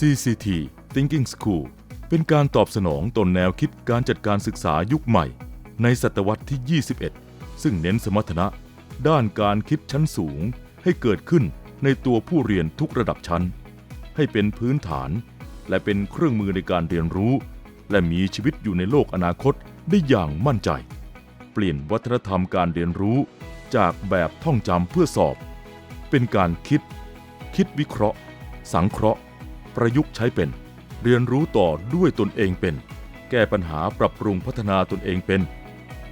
CCT Thinking School เป็นการตอบสนองต่นแนวคิดการจัดการศึกษายุคใหม่ ในศตวรรษที่ 21 ซึ่งเน้นสมรรถนะ ด้านการคิดชั้นสูงให้เกิดขึ้นในตัวผู้เรียนทุกระดับชั้น ให้เป็นพื้นฐาน และเป็นเครื่องมือในการเรียนรู้ และมีชีวิตอยู่ในโลกอนาคตได้อย่างมั่นใจ เปลี่ยนวัฒนธรรมการเรียนรู้ จากแบบท่องจำเพื่อสอบ เป็นการคิด คิดวิเคราะห์ สังเคราะห์ ประยุกต์ใช้เป็น เรียนรู้ต่อด้วยตนเองเป็น แก้ปัญหาปรับปรุงพัฒนาตนเองเป็น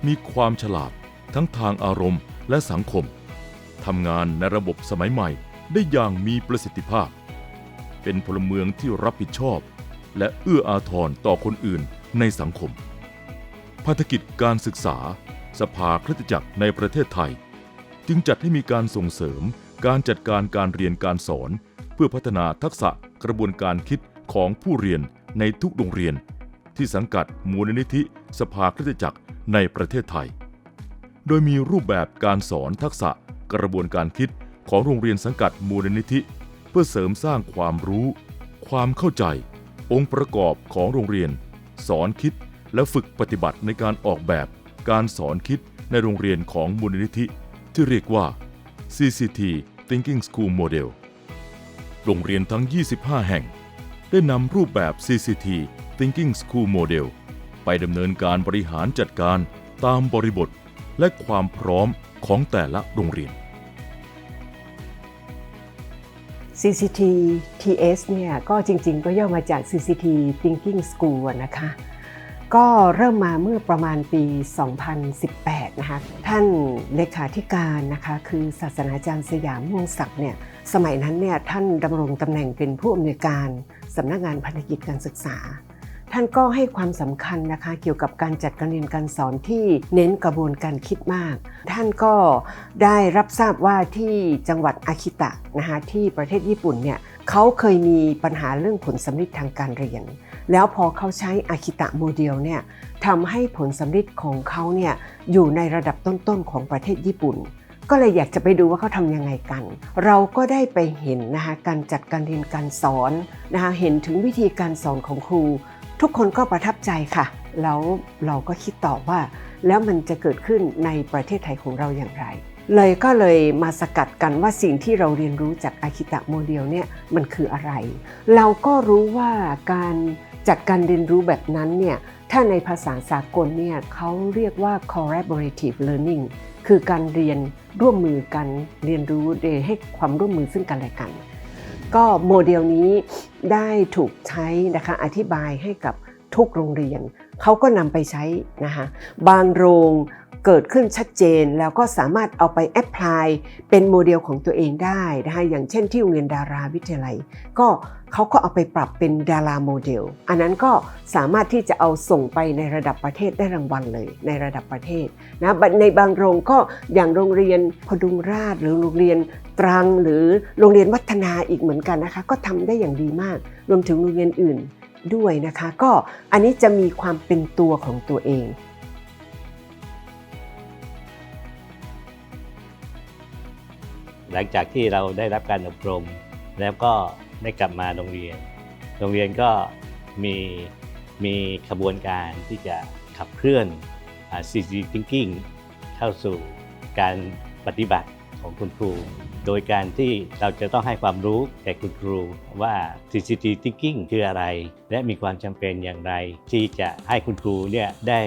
มีความฉลาดทั้งทางอารมณ์และสังคมทำงานในระบบสมัยใหม่ได้อย่างมีประสิทธิภาพ เป็นพลเมืองที่รับผิดชอบ และเอื้ออาทรต่อคนอื่นในสังคมภารกิจการศึกษา สภาคริสตจักรในประเทศไทย จึงจัดให้มีการส่งเสริมการจัดการการเรียนการสอน เพื่อพัฒนาทักษะ กระบวนการคิดของผู้เรียนในทุกโรงเรียน ที่สังกัดมูลนิธิสภาคริสตจักรในประเทศไทย โดยมีรูปแบบการสอนทักษะกระบวนการคิดของโรงเรียนสังกัดมูลนิธิ เพื่อเสริมสร้างความรู้ ความเข้าใจ องค์ประกอบของโรงเรียน สอนคิดและฝึกปฏิบัติในการออกแบบการสอนคิดในโรงเรียนของมูลนิธิ ที่เรียกว่า CCT Thinking School Model โรงเรียนทั้ง 25 แห่ง ได้นำรูปแบบ CCT Thinking School Model ไปดำเนินการบริหารจัดการตามบริบท และความพร้อมของแต่ละโรงเรียน CCT TS เนี่ยก็จริง ๆ ก็ย่อมาจาก CCT Thinking School นะคะ ก็เริ่มมาเมื่อประมาณปี 2018 นะคะ ท่านเลขาธิการนะคะ คือศาสนาจารย์สยามม่วงศักดิ์เนี่ย สมัยนั้นเนี่ยท่านดำรงตำแหน่งเป็นผู้อำนวยการสำนักงานพันธกิจการศึกษา ท่านก็ให้ความสำคัญนะคะเกี่ยวกับการจัดการเรียนการสอนที่เน้นกระบวนการคิดมาก ท่านก็ได้รับทราบว่าที่จังหวัดอาคิตะนะคะที่ประเทศญี่ปุ่นเนี่ยเขาเคยมีปัญหาเรื่องผลสำลิดทางการเรียน แล้วพอเขาใช้อาคิตะโมเดลเนี่ยทำให้ผลสำลิดของเขาเนี่ยอยู่ในระดับต้นๆของประเทศญี่ปุ่น ก็เลยอยากจะไปดูว่าเขาทำยังไงกัน เราก็ได้ไปเห็นนะคะการจัดการเรียนการสอนนะคะเห็นถึงวิธีการสอนของครู ทุกคนก็ประทับใจค่ะ แล้วเราก็คิดต่อว่า แล้วมันจะเกิดขึ้นในประเทศไทยของเราอย่างไร เลยก็เลยมาสกัดกันว่าสิ่งที่เราเรียนรู้จากอาคิตะโมเดลเนี่ยมันคืออะไร เราก็รู้ว่าการจัดการเรียนรู้แบบนั้นเนี่ย ถ้าในภาษาสากลเนี่ยเขาเรียกว่า collaborative learning คือการเรียนร่วมมือกันเรียนรู้โดยให้ความร่วมมือซึ่งกันและกัน ก็โมเดลนี้ได้ถูกใช้นะคะอธิบายให้กับทุกโรงเรียน เขาก็นำไปใช้นะคะบางโรง เกิดขึ้นชัดเจนแล้วก็สามารถเอาไปแอพพลายเป็นโมเดลของตัวเองได้นะคะอย่างเช่นที่โรงเรียนดาราวิทยาลัย ก็เขาก็เอาไปปรับเป็นดาราโมเดล อันนั้นก็สามารถที่จะเอาส่งไปในระดับประเทศได้รางวัลเลยในระดับประเทศนะในบางโรงก็อย่างโรงเรียนพดุงราษฎร์หรือโรงเรียนตรังหรือโรงเรียนวัฒนาอีกเหมือนกันนะคะ ก็ทำได้อย่างดีมาก รวมถึงโรงเรียนอื่นด้วยนะคะ ก็อันนี้จะมีความเป็นตัวของตัวเอง ลังจากที่เราได้รับการอบรม แล้วก็ได้กลับมาโรงเรียน โรงเรียนก็มีมีขบวนการที่จะขับเคลื่อน CC Thinking เข้าสู่การปฏิบัติของคุณครู โดยการที่เราจะต้องให้ความรู้แก่คุณครูว่า CCT Thinking คืออะไร และมีความจำเป็นอย่างไร ที่จะให้คุณครูเนี่ยได้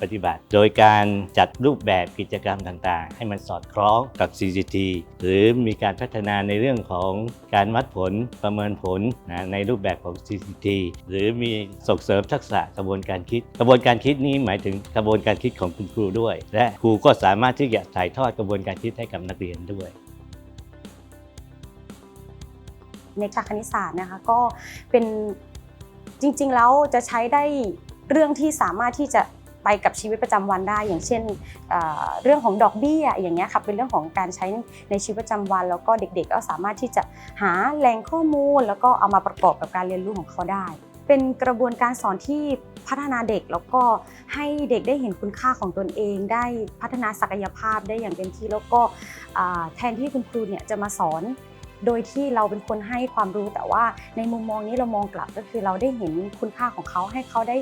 ปฏิบัติ โดยการจัดรูปแบบกิจกรรมต่างๆ ให้มันสอดคล้องกับ CCT หรือมีการพัฒนาในเรื่องของการวัดผลประเมินผลนะในรูปแบบของ CCT หรือมีส่งเสริมทักษะกระบวนการคิด กระบวนการคิดนี้หมายถึงกระบวนการคิดของคุณครูด้วย และครูก็สามารถที่จะถ่ายทอดกระบวนการคิดให้กับนักเรียนด้วยในคณิตศาสตร์นะคะก็เป็น จริงๆแล้วจะใช้ได้เรื่องที่สามารถที่จะไปกับชีวิตประจำวันได้ อย่างเช่นเรื่องของดอกเบี้ยอย่างเงี้ยค่ะเป็นเรื่องของการใช้ในชีวิตประจำวัน แล้วก็เด็กๆก็สามารถที่จะหาแหล่งข้อมูล แล้วก็เอามาประกอบกับการเรียนรู้ของเขาได้ เป็นกระบวนการสอนที่พัฒนาเด็กแล้วก็ให้เด็กได้เห็นคุณค่าของตนเอง ได้พัฒนาศักยภาพได้อย่างเต็มที่แล้วก็แทนที่คุณครูเนี่ยจะมาสอน โดยที่เราเป็นคนให้ความรู้แต่ว่าในมุมมองนี้เรามองกลับก็คือเราได้เห็นคุณค่าของเขาให้เขาได้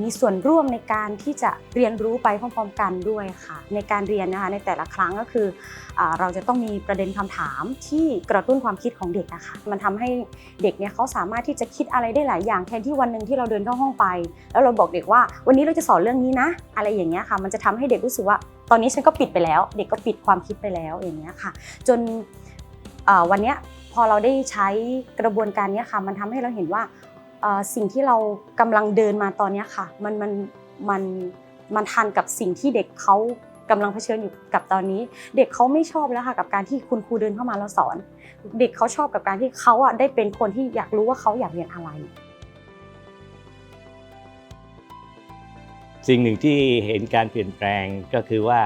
มีส่วนร่วมในการที่จะเรียนรู้ไปพร้อมๆกันด้วยค่ะ ในการเรียนนะคะในแต่ละครั้งก็คืออเราจะต้องมีประเด็นคำถามที่กระตุ้นความคิดของเด็กอะคะมันทำให้เด็กเนี่ยเขาสามารถที่จะคิดอะไรได้หลายอย่างแทนที่วันหนึ่งที่เราเดินเข้าห้องไป แล้วเราบอกเด็กว่า วันนี้เราจะสอนเรื่องนี้นะ อะไรอย่างเงี้ยค่ะมันจะทำให้เด็กรู้สึกว่าตอนนี้ฉันก็ปิดไปแล้ว เด็กก็ปิดความคิดไปแล้วอย่างเงี้ยค่ะ จน วันนี้พอเราได้ใช้กระบวนการนี้ค่ะ มันทำให้เราเห็นว่าสิ่งที่เรากำลังเดินมาตอนนี้ค่ะ มันมันมันมันทันกับสิ่งที่เด็กเขากำลังเผชิญอยู่กับตอนนี้ เด็กเขาไม่ชอบแล้วค่ะกับการที่คุณครูเดินเข้ามาแล้วสอน เด็กเขาชอบกับการที่เขาอะได้เป็นคนที่อยากรู้ว่าเขาอยากเรียนอะไร สิ่งหนึ่งที่เห็นการเปลี่ยนแปลงก็คือว่า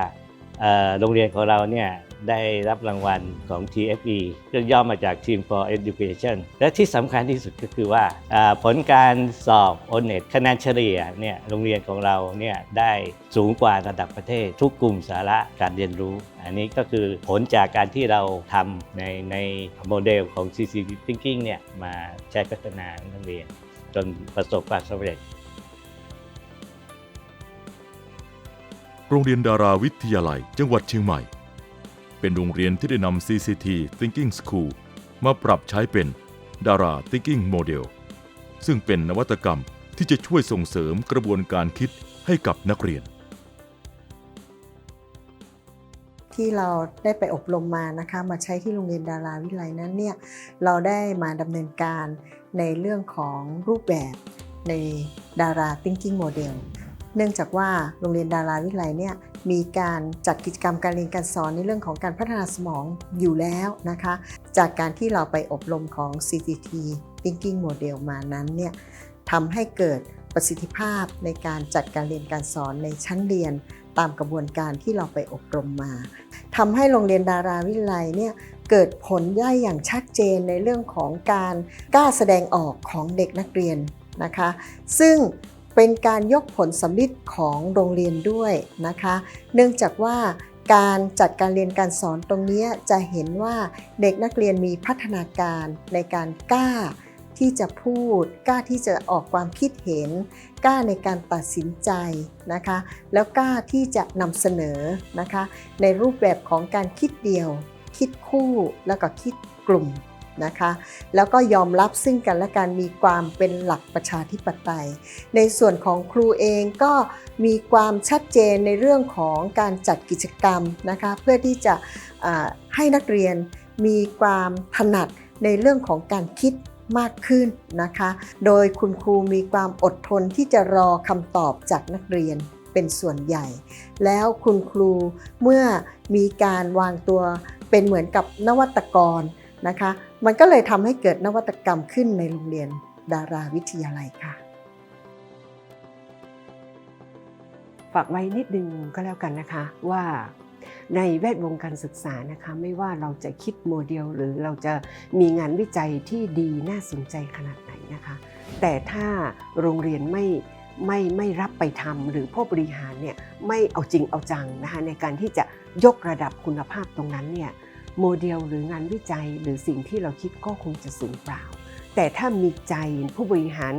โรงเรียนของเราเนี่ยได้รับรางวัลของ TFE ซึ่งย่อมาจาก Team for Education และที่สำคัญที่สุดก็คือว่าผลการสอบ o n e t คะแนนเฉลี่ยเนี่ยโรงเรียนของเราเนี่ยได้สูงกว่าระดับประเทศ ทุกกลุ่มสาระการเรียนรู้ อันนี้ก็คือผลจากการที่เราทำในในโมเดลของ CCT Thinking เนี่ยมาใช้พัฒนานักเรียน จนประสบความสำเร็จ โรงเรียนดาราวิทยาลัย จังหวัดเชียงใหม่ เป็นโรงเรียนที่ได้นำ CCT Thinking School มาปรับใช้เป็นดารา Thinking Model ซึ่งเป็นนวัตกรรมที่จะช่วยส่งเสริมกระบวนการคิดให้กับนักเรียน ที่เราได้ไปอบรมมานะคะมาใช้ที่โรงเรียนดาราวิไลนั้นเนี่ยเราได้มาดำเนินการในเรื่องของรูปแบบในดารา thinking model เนื่องจากว่าโรงเรียนดาราวิไลเนี่ยมีการจัดกิจกรรมการเรียนการสอนในเรื่องของการพัฒนาสมองอยู่แล้วนะคะ จากการที่เราไปอบรมของ CTT Thinking Model มานั้นเนี่ยทำให้เกิดประสิทธิภาพในการจัดการเรียนการสอนในชั้นเรียนตามกระบวนการที่เราไปอบรมมาทำให้โรงเรียนดาราวิไลเนี่ยเกิดผลได้อย่างชัดเจนในเรื่องของการกล้าแสดงออกของเด็กนักเรียนนะคะ ซึ่ง เป็นการยกผลสำลิดของโรงเรียนด้วยนะคะ เนื่องจากว่าการจัดการเรียนการสอนตรงนี้จะเห็นว่าเด็กนักเรียนมีพัฒนาการในการกล้าที่จะพูด กล้าที่จะออกความคิดเห็น กล้าในการตัดสินใจนะคะ แล้วกล้าที่จะนำเสนอนะคะ ในรูปแบบของการคิดเดียว คิดคู่แล้วก็คิดกลุ่ม นะคะ แล้วก็ยอมรับซึ่งกันและกันมีความเป็นหลักประชาธิปไตย ในส่วนของครูเองก็มีความชัดเจนในเรื่องของการจัดกิจกรรมนะคะเพื่อที่จะให้นักเรียนมีความถนัดในเรื่องของการคิดมากขึ้นนะคะ โดยคุณครูมีความอดทนที่จะรอคำตอบจากนักเรียนเป็นส่วนใหญ่ แล้วคุณครูเมื่อมีการวางตัวเป็นเหมือนกับนวัตกรนะคะ มันก็เลยทำให้เกิดนวัตกรรมขึ้นในโรงเรียนดาราวิทยาลัยค่ะ ฝากไว้นิดนึงก็แล้วกันนะคะว่าในแวดวงการศึกษานะคะไม่ว่าเราจะคิดโมเดลหรือเราจะมีงานวิจัยที่ดีน่าสนใจขนาดไหนนะคะ แต่ถ้าโรงเรียนไม่ไม่ไม่รับไปทำหรือผู้บริหารเนี่ยไม่เอาจริงเอาจังนะคะในการที่จะยกระดับคุณภาพตรงนั้นเนี่ย โมเดลหรืองานวิจัยหรือสิ่งที่เราคิดก็คงจะสูญเปล่า แต่ถ้ามีใจผู้บริหาร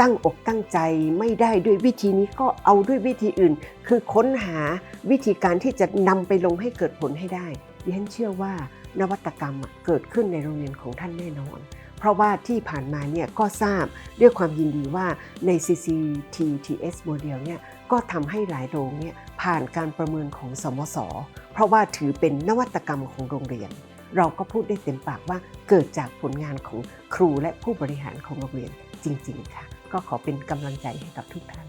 ตั้งอกตั้งใจไม่ได้ด้วยวิธีนี้ก็เอาด้วยวิธีอื่น คือค้นหาวิธีการที่จะนำไปลงให้เกิดผลให้ได้ดิฉันเชื่อว่านวัตกรรมเกิดขึ้นในโรงเรียนของท่านแน่นอน เพราะว่าที่ผ่านมาเนี่ยก็ทราบด้วยความยินดีว่าใน CCTTS Model เนี่ย ก็ทำให้หลายโรงเนี่ยผ่านการประเมินของสมศเพราะว่าถือเป็นนวัตกรรมของโรงเรียน เราก็พูดได้เต็มปากว่าเกิดจากผลงานของครูและผู้บริหารของโรงเรียนจริง ๆ ค่ะ ก็ขอเป็นกำลังใจให้กับทุกท่าน